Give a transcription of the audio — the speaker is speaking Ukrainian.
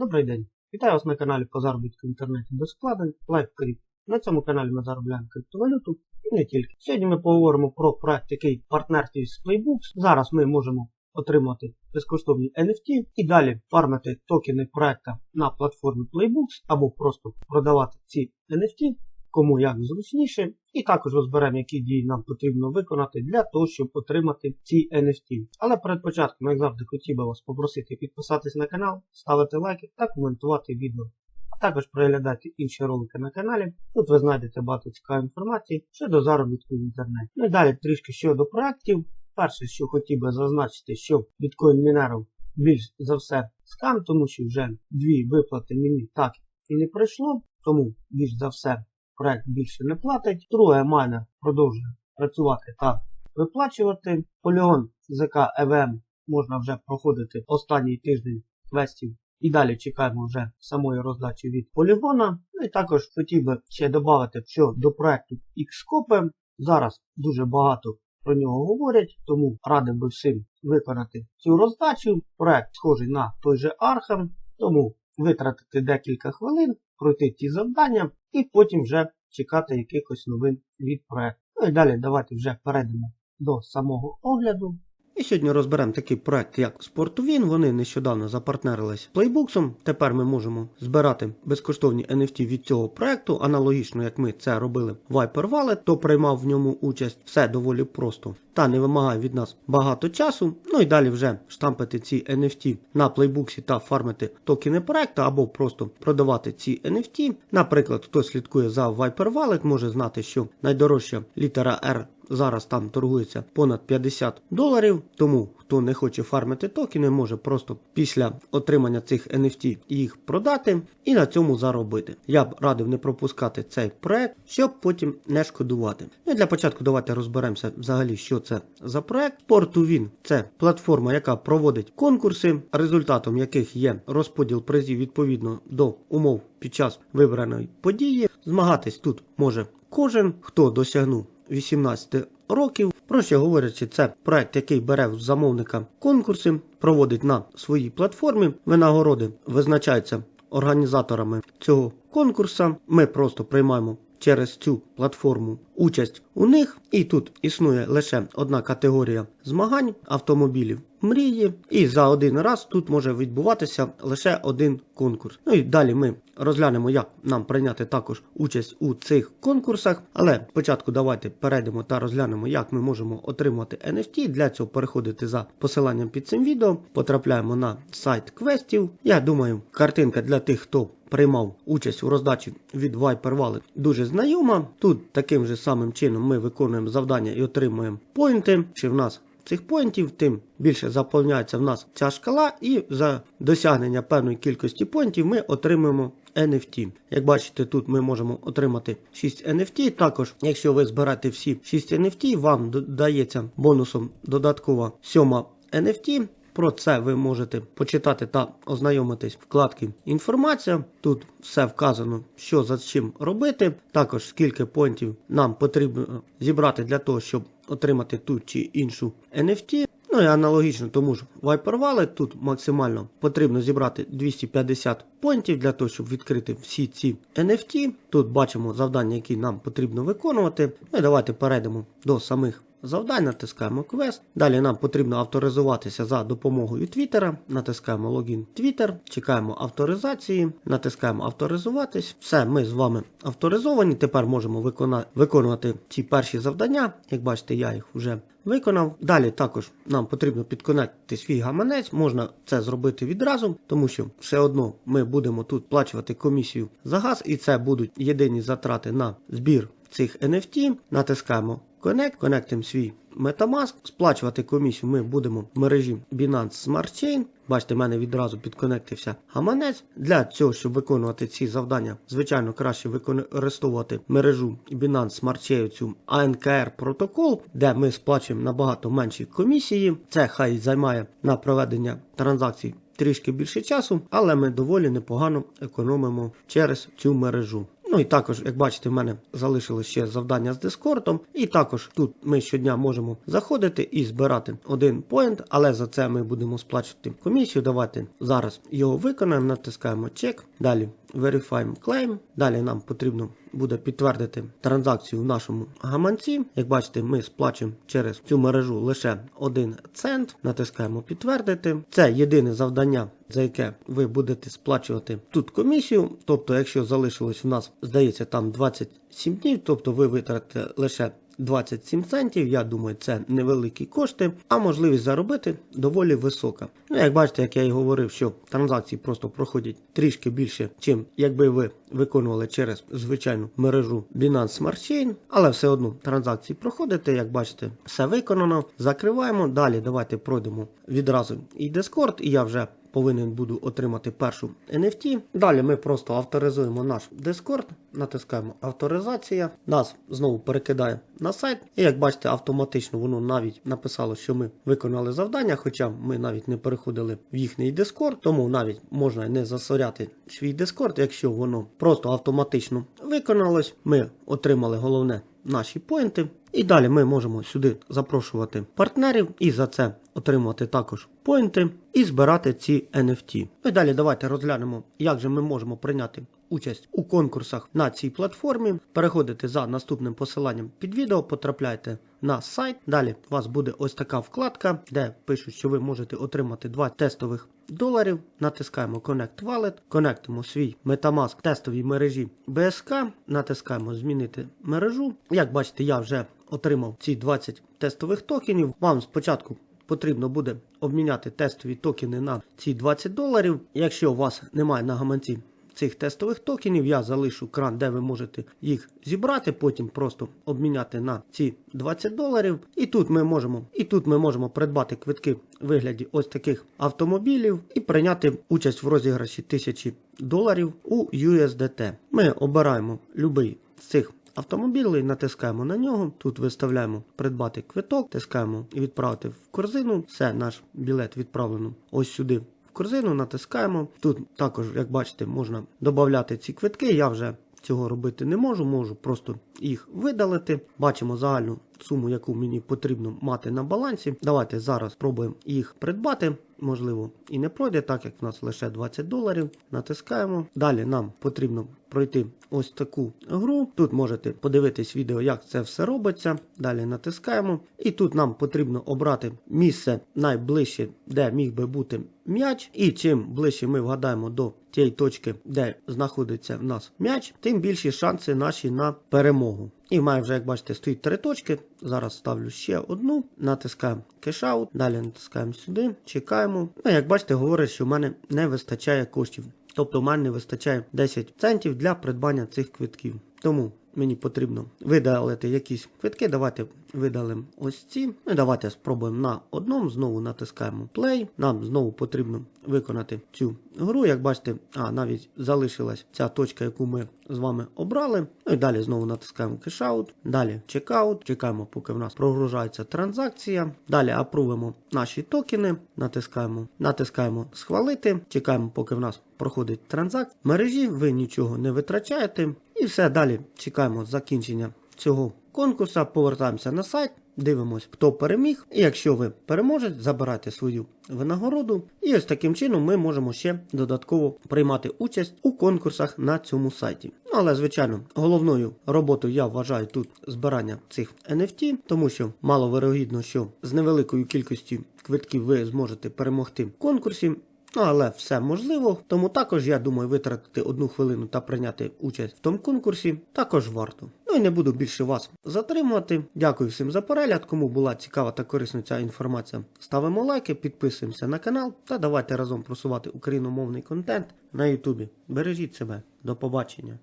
Добрий день! Вітаю вас на каналі по заробітку в інтернеті без вкладень LiveCrypt. На цьому каналі ми заробляємо криптовалюту і не тільки. Сьогодні ми поговоримо про проект, який партнерський з Playbooks. Зараз ми можемо отримати безкоштовні NFT і далі фармити токени проекта на платформі Playbooks або просто продавати ці NFT кому як зручніше, і також розберемо, які дії нам потрібно виконати для того, щоб отримати ці NFT. Але перед початком, як завжди, хотів би вас попросити підписатись на канал, ставити лайки та коментувати відео. А також переглядати інші ролики на каналі. Тут ви знайдете багато цікавої інформації щодо заробітку в інтернеті. Ну і далі трішки щодо проєктів. Перше, що хотів би зазначити, що біткоін мінерів більш за все скам, тому що вже дві виплати мені так і не пройшло, тому більш за все проект більше не платить. Друге, майнер продовжує працювати та виплачувати. Полігон ЗК ЕВМ можна вже проходити останній тиждень квестів. І далі чекаємо вже самої роздачі від полігона. Ну і також хотів би ще додати, що до проекту Xcopy зараз дуже багато про нього говорять, тому радив би всім виконати цю роздачу. Проект схожий на той же Arkham, тому витратити декілька хвилин, пройти ті завдання і потім вже чекати якихось новин від проекту. Ну і далі давайте вже перейдемо до самого огляду. І сьогодні розберемо такий проект, як Sportwin. Вони нещодавно запартнерились з Playbooks. Тепер ми можемо збирати безкоштовні NFT від цього проекту, аналогічно як ми це робили в Viper Wallet, хто приймав в ньому участь. Все доволі просто та не вимагає від нас багато часу. Ну і далі вже штампити ці NFT на Playbooks та фармити токени проекту, або просто продавати ці NFT. Наприклад, хто слідкує за Viper Wallet, може знати, що найдорожча літера R зараз там торгується понад 50 доларів. Тому хто не хоче фармити токени, може просто після отримання цих NFT їх продати і на цьому заробити. Я б радив не пропускати цей проект, щоб потім не шкодувати. Ну і для початку давайте розберемося взагалі, що це за проект. Sport2Win – це платформа, яка проводить конкурси, результатом яких є розподіл призів відповідно до умов під час вибраної події. Змагатись тут може кожен, хто досягнув 18 років. Проще говорячи, це проект, який бере в замовника конкурси, проводить на своїй платформі. Винагороди визначаються організаторами цього конкурсу. Ми просто приймаємо через цю платформу участь у них. І тут існує лише одна категорія змагань автомобілів мрії. І за один раз тут може відбуватися лише один конкурс. Ну і далі ми розглянемо, як нам прийняти також участь у цих конкурсах. Але спочатку давайте перейдемо та розглянемо, як ми можемо отримати NFT. Для цього переходити за посиланням під цим відео. Потрапляємо на сайт квестів. Я думаю, картинка для тих, хто приймав участь у роздачі від Viper Wallet дуже знайома. Тут таким же самим чином ми виконуємо завдання і отримуємо поінти. Чи в нас цих поінтів, тим більше заповняється в нас ця шкала, і за досягнення певної кількості поінтів ми отримуємо NFT. Як бачите, тут ми можемо отримати 6 NFT. Також, якщо ви зберете всі 6 NFT, вам додається бонусом додаткова 7 NFT. Про це ви можете почитати та ознайомитись в вкладці інформація. Тут все вказано, що за чим робити. Також скільки поінтів нам потрібно зібрати для того, щоб отримати ту чи іншу NFT. Ну і аналогічно тому ж Viper Wallet, тут максимально потрібно зібрати 250 поінтів для того, щоб відкрити всі ці NFT. Тут бачимо завдання, які нам потрібно виконувати. Ну і давайте перейдемо до самих завдань, натискаємо квест. Далі нам потрібно авторизуватися за допомогою Твіттера. Натискаємо логін Twitter, чекаємо авторизації, натискаємо авторизуватись. Все, ми з вами авторизовані. Тепер можемо викона... виконувати ці перші завдання. Як бачите, я їх вже виконав. Далі також нам потрібно підконектити свій гаманець. Можна це зробити відразу, тому що все одно ми будемо тут плачувати комісію за газ, і це будуть єдині затрати на збір цих NFT. Натискаємо Connect, конектимо свій Metamask. Сплачувати комісію ми будемо в мережі Binance Smart Chain. Бачите, в мене відразу підконектився гаманець. Для цього, щоб виконувати ці завдання, звичайно, краще використовувати мережу Binance Smart Chain, цю ANKR протокол, де ми сплачуємо набагато менші комісії. Це хай займає на проведення транзакцій. Трішки більше часу, але ми доволі непогано економимо через цю мережу. Ну і також, як бачите, в мене залишилось ще завдання з дискортом. І також тут ми щодня можемо заходити і збирати один поінт, але за це ми будемо сплачувати комісію. Давайте зараз його виконаємо, натискаємо чек. Далі Verify Claim. Далі нам потрібно буде підтвердити транзакцію в нашому гаманці. Як бачите, ми сплачуємо через цю мережу лише 1 цент. Натискаємо підтвердити. Це єдине завдання, за яке ви будете сплачувати тут комісію. Тобто, якщо залишилось у нас, здається, там 27 днів, тобто ви витратите лише 27 центів, я думаю, це невеликі кошти, а можливість заробити доволі висока. Ну, як бачите, як я і говорив, що транзакції просто проходять трішки більше, чим якби ви виконували через звичайну мережу Binance Smart Chain, але все одно транзакції проходите, як бачите, все виконано. Закриваємо. Далі давайте пройдемо відразу і Discord, і я вже повинен буду отримати першу NFT. Далі ми просто авторизуємо наш Discord, натискаємо авторизація, нас знову перекидає на сайт. І як бачите, автоматично воно навіть написало, що ми виконали завдання, хоча ми навіть не переходили в їхній Discord, тому навіть можна не засоряти свій Discord, якщо воно просто автоматично виконалось. Ми отримали головне наші поінти. І далі ми можемо сюди запрошувати партнерів і за це отримувати також поінти і збирати ці NFT. Ну і далі давайте розглянемо, як же ми можемо прийняти участь у конкурсах на цій платформі. Переходите за наступним посиланням під відео, потрапляйте на сайт. Далі у вас буде ось така вкладка, де пишуть, що ви можете отримати два тестових доларів. Натискаємо Connect Wallet, конектимо свій Metamask тестовій мережі BSK, натискаємо Змінити мережу. Як бачите, я вже отримав ці 20 тестових токенів. Вам спочатку потрібно буде обміняти тестові токени на ці 20 доларів. Якщо у вас немає на гаманці цих тестових токенів, я залишу кран, де ви можете їх зібрати, потім просто обміняти на ці 20 доларів. І тут ми можемо, і тут ми можемо придбати квитки в вигляді ось таких автомобілів і прийняти участь в розіграші 1000 доларів у USDT. Ми обираємо будь-який з цих автомобілей, натискаємо на нього. Тут виставляємо придбати квиток, тискаємо і відправити в корзину. Все, наш білет відправлено ось сюди. Корзину натискаємо. Тут також, як бачите, можна додати ці квитки. Я вже цього робити не можу, можу просто їх видалити. Бачимо загальну суму, яку мені потрібно мати на балансі. Давайте зараз спробуємо їх придбати. Можливо, і не пройде, так як в нас лише 20 доларів. Натискаємо. Далі нам потрібно пройти ось таку гру. Тут можете подивитись відео, як це все робиться. Далі натискаємо. І тут нам потрібно обрати місце найближче, де міг би бути м'яч. І чим ближче ми вгадаємо до тієї точки, де знаходиться в нас м'яч, тим більші шанси наші на перемогу. І в мене вже, як бачите, стоїть три точки. Зараз ставлю ще одну, натискаємо кешаут, далі натискаємо сюди, чекаємо. Ну, як бачите, говорить, що в мене не вистачає коштів. Тобто в мене не вистачає 10 центів для придбання цих квитків. Тому мені потрібно видалити якісь квитки. Давайте видалимо ось ці. Ну, давайте спробуємо на одному. Знову натискаємо play. Нам знову потрібно виконати цю гру. Як бачите, а навіть залишилась ця точка, яку ми з вами обрали. Ну і далі знову натискаємо Cash Далі чекаут. Чекаємо, поки в нас прогружається транзакція. Далі апрувимо наші токени. Натискаємо, натискаємо схвалити. Чекаємо, поки в нас проходить транзакція. В мережі ви нічого не витрачаєте. І все далі чекаємо закінчення цього конкурсу. Повертаємося на сайт. Дивимось, хто переміг. І якщо ви переможете, забирайте свою винагороду. І ось таким чином ми можемо ще додатково приймати участь у конкурсах на цьому сайті. Ну, але, звичайно, головною роботою я вважаю тут збирання цих NFT, тому що маловирогідно, що з невеликою кількістю квитків ви зможете перемогти в конкурсі. Ну, але все можливо, тому також я думаю витратити одну хвилину та прийняти участь в тому конкурсі також варто. Ну і не буду більше вас затримувати. Дякую всім за перегляд. Кому була цікава та корисна ця інформація, ставимо лайки, підписуємося на канал та давайте разом просувати україномовний контент на Ютубі. Бережіть себе, до побачення.